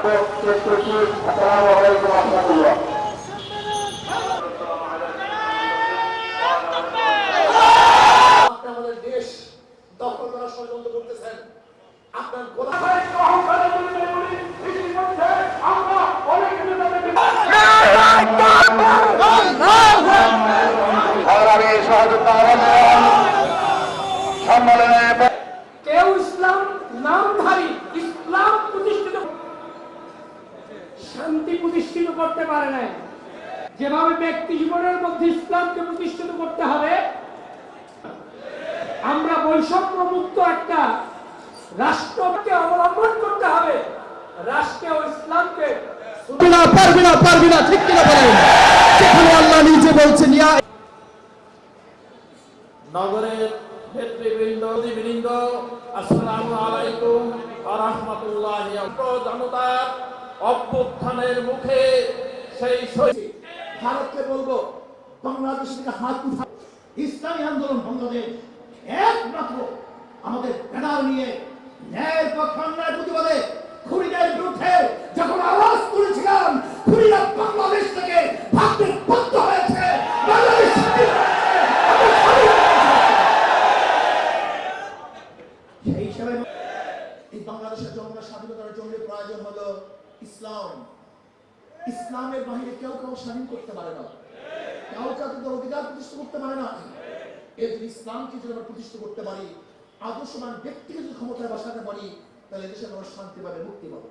আসসালামু আলাইকুম রহমতুল্লাহ আপনার গোলা সংগ্রামী সহযোগিতা আন্দোলন সম্মেলনে কেউ ইসলাম নামধারী ইসলাম প্রতিষ্ঠিত শান্তি প্রতিষ্ঠিত করতে পারে না যেভাবে ব্যক্তি জীবনের মধ্যে ইসলামকে প্রতিষ্ঠিত করতে হবে আমরা বৈষম্য মুক্ত একটা রাষ্ট্রকে অবলম্বন করতে হবে। রাষ্ট্রে ও ইসলামকে না পারবি না পারবি না ঠিক কিনা বলেন? যেখানে আল্লাহ নিজে বলছেন ইয়া নগরের নেতৃবৃন্দ বৃন্দ আসসালামু আলাইকুম আরহামতুল্লাহ জনতার অভ্যুত্থানের মুখে সেই ভারতকে বলব বাংলাদেশ থেকে হাত উঠা ইসলামী আন্দোলন বাংলাদেশ একমাত্র আমাদের ব্যানার নিয়ে ন্যায়ের পক্ষে অন্যায় প্রতিবাদে খুনিদের বিরুদ্ধে যখন আওয়াজ তুলেছিলাম, খুনিরা বাংলাদেশ থেকে ভাবতে বাধ্য হয়েছে। বাংলাদেশের জনগণের স্বাধীনতার জন্য প্রয়োজন হলো ইসলাম। ইসলামের বাহিরে কেউ কেউ স্বাধীন করতে পারে না। কেউ কাউকে কিন্তু অধিকার প্রতিষ্ঠা করতে পারে না। এই যদি ইসলামকে যদি আমরা প্রতিষ্ঠা করতে পারি আদর্শমান ব্যক্তিকে যদি ক্ষমতায় বসাতে পারি, তাহলে দেশের আমরা শান্তি পাবে, মুক্তি পাবে।